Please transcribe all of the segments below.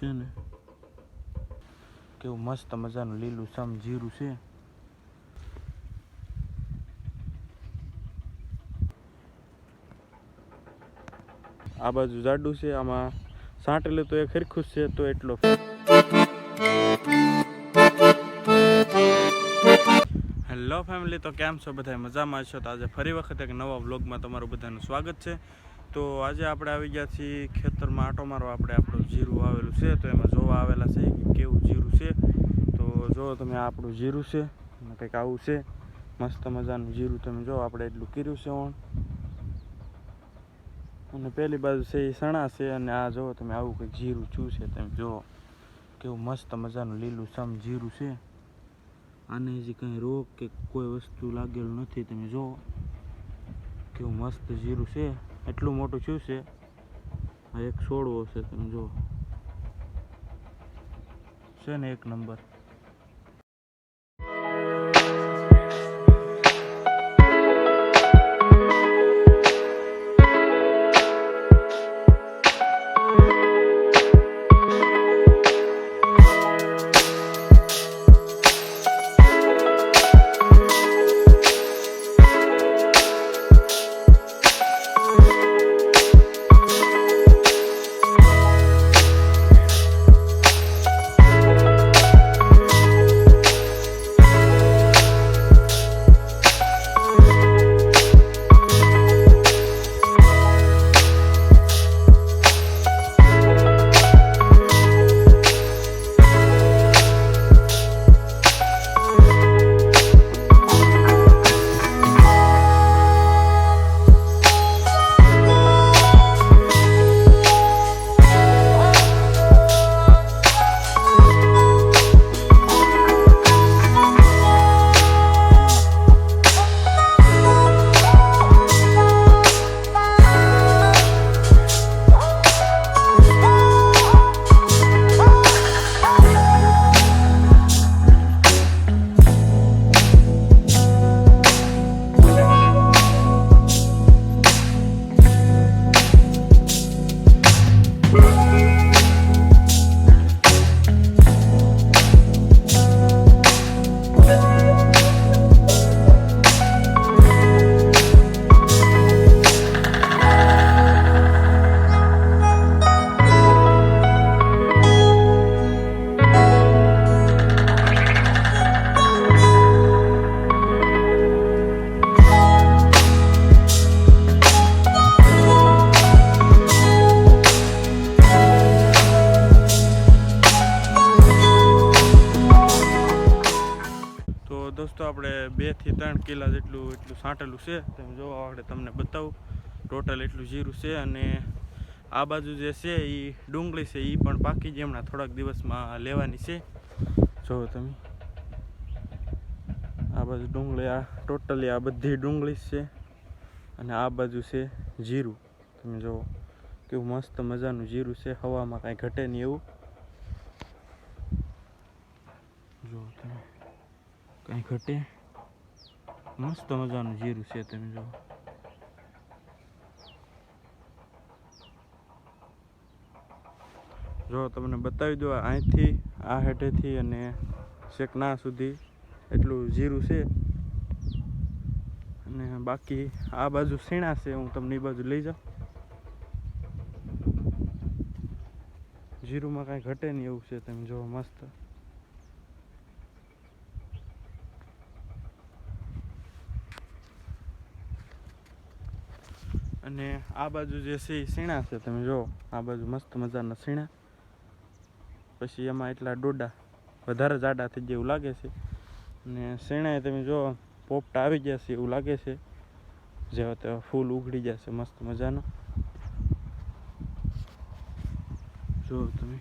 છે ને? કેવું મસ્ત મજાનું લીલું સમ જીરું છે. આ બાજુ જાડું છે, આમાં સાંટેલું તો એ ખરખું છે, તો એટલો હેલો ફેમિલી તો કેમ છો? બધા મજામાં છો? તો આજે ફરી વખત એક નવા વ્લોગમાં તમારું બધાનું સ્વાગત છે. તો આજે આપણે આવી ગયા છીએ ખેતરમાં આટો મારવા. આપણે આપણું જીરું આવેલું છે, તો એમાં જોવા આવેલા છે કે કેવું જીરું છે. તો જો તમે આપણું જીરું છે, અને કંઈક આવું છે. મસ્ત મજાનું જીરું તમે જો, આપણે એટલું કર્યું છે ઓણ. અને પહેલી બાજુ છે એ સણા છે, અને આ જો તમે આવું કંઈક જીરું છું છે તમે જુઓ કેવું મસ્ત મજાનું લીલું સમ જીરું છે. આને હજી કંઈ રોગ કે કોઈ વસ્તુ લાગેલું નથી, તમે જુઓ કેવું મસ્ત જીરું છે. એટલું મોટું શું છે? આ એક છોડવો છે તમે જુઓ. છે ને એક નંબર. દોસ્તો આપણે બેથી ત્રણ કિલા જેટલું, એટલું સાંટેલું છે. તમે જોવા આપણે તમને બતાવું. ટોટલ એટલું જીરું છે અને આ બાજુ જે છે એ ડુંગળી છે એ પણ પાકી જ હમણાં થોડાક દિવસમાં લેવાની છે. જોવો તમે. આ બાજુ ડુંગળી, આ ટોટલી આ બધી ડુંગળી છે અને આ બાજુ છે જીરું. તમે જુઓ કેવું મસ્ત મજાનું જીરું છે. હવામાં કાંઈ ઘટે નહીં એવું. જો તમે. કાંઈ ઘટે? મસ્ત મજાનું જીરું છે તમે જો. જો તમને બતાવી દો અહીંથી, આ હેઠેથી અને શેકના સુધી એટલું જીરું છે. અને બાકી આ બાજુ સીણા છે, હું તમને એ બાજુ લઈ જાઉં. જીરુંમાં કાંઈ ઘટે નહીં એવું છે તમે જો, મસ્ત. અને આ બાજુ જે છે સીણા છે, તમે જો આ બાજુ મસ્ત મજાના સીણા પછી એમાં એટલા ડોડા, વધારે જાડા થઈ જાય એવું લાગે છે. અને સીણાએ તમે જો પોપટા આવી ગયા છે એવું લાગે છે. જેવા તેવા ફૂલ ઉઘડી જશે મસ્ત મજાનો. જો તમે.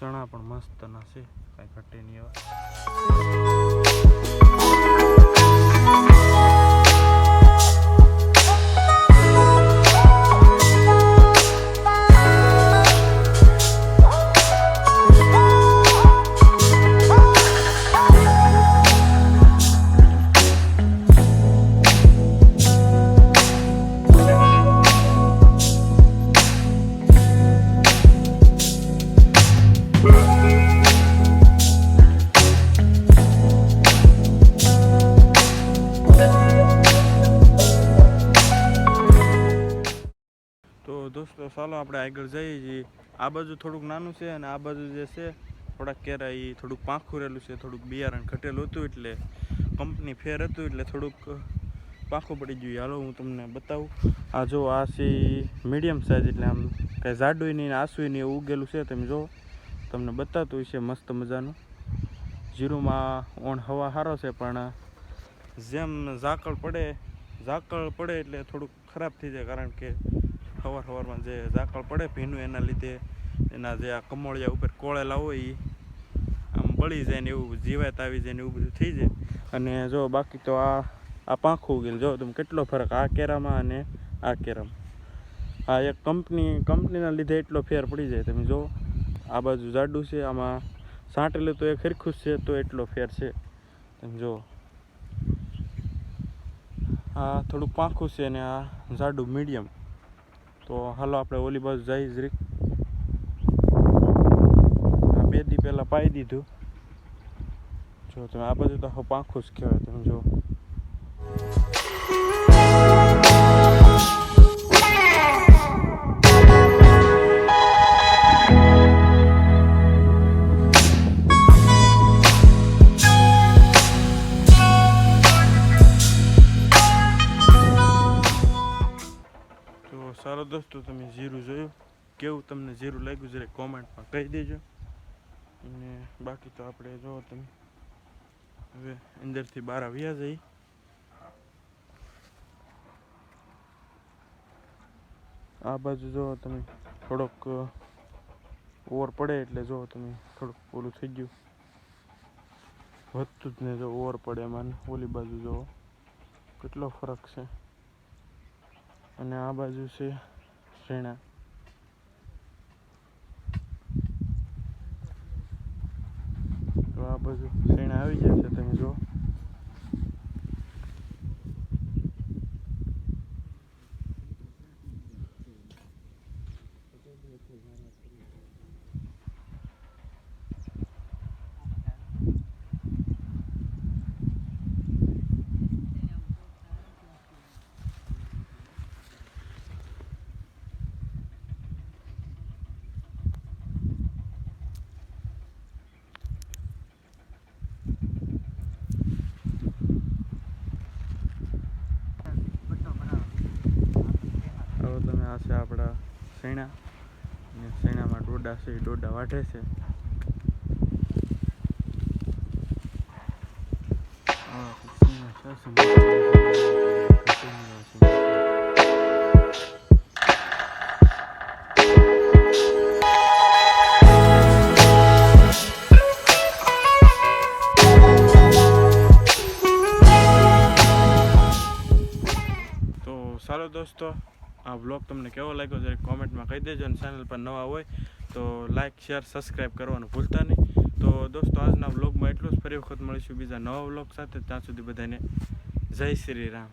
ચણા પણ મસ્તના છે, કાંઈ ઘટે નહીં એવા. તો દોસ્તો, ચાલો આપણે આગળ જઈએ છીએ. આ બાજુ થોડુંક નાનું છે અને આ બાજુ જે છે, થોડાક કેરા એ થોડુંક પાંખું રહેલું છે, થોડુંક બિયારણ ઘટેલું હતું એટલે કંપની ફેર હતું એટલે થોડુંક પાંખું પડી ગયું. હાલો, હું તમને બતાવું. આ જો, આ છે મીડિયમ સાઇઝ એટલે આમ કાંઈ જાડું નહીં આંસુય નહીં એવું ઉગેલું છે. તમે જો, તમને બતાતું છે મસ્ત મજાનું. જીરુમાં ઓણ હવા સારો છે, પણ જેમ ઝાકળ પડે ઝાકળ પડે એટલે થોડુંક ખરાબ થઈ જાય. કારણ કે સવાર સવારમાં જે ઝાકળ પડે ભીનું, એના લીધે એના જે આ કમોળિયા ઉપર કોળેલા હોય એ આમ બળી જાય ને એવું જીવાત આવી જાય ને એવું બધું થઈ જાય. અને જો બાકી તો આ આ પાંખું ઉગેલ. જો તમે કેટલો ફરક? આ કેરામાં અને આ કેરામાં. આ એક કંપની, કંપનીના લીધે એટલો ફેર પડી જાય. તમે જો, આ બાજુ જાડું છે, આમાં સાંટેલું તો એ ખરખું છે, તો એટલો ફેર છે. તમે જો, આ થોડુંક પાંખું છે અને આ જાડું મીડિયમ. તો હાલો આપણે ઓલી બાજુ જઈ જરીક આ બે દી પહેલાં પાઈ દીધું. જો તમે આ બધું તો પાંખું જ કહેવાય, તમે જો દોસ્તો, તમે જીરું જોયું? કેવું તમને જીરું લાગ્યું? જરા કોમેન્ટમાં કહી દેજો. અને બાકી તો આપણે જો તમે હવે અંદરથી બહાર આવ્યા જઈ આ બાજુ જો તમે થોડોક ઓવર પડે એટલે જો તમે થોડુંક ઓલું થઈ ગયું. વધતું જ ને જો ઓવર પડે એમાં ને ઓલી બાજુ જો. કેટલો ફરક છે. અને આ બાજુ છે શેણા તો આ બધું શ્રેણા આવી જાય છે તમે જો હવે તમે આ છે આપણા શેણા અને શેણામાં ડોડા છે એ ડોડા વાઢે છે. તો સારો દોસ્તો આ બ્લોગ તમને કેવો લાગ્યો જરા કોમેન્ટમાં કહી દેજો અને ચેનલ પર નવા હોય તો લાઇક શેર સબસ્ક્રાઈબ કરવાનું ભૂલતા નહીં. તો દોસ્તો, આજના બ્લોગમાં એટલું જ. ફરી વખત મળીશું બીજા નવા બ્લોગ સાથે. ત્યાં સુધી બધાને જય શ્રી રામ.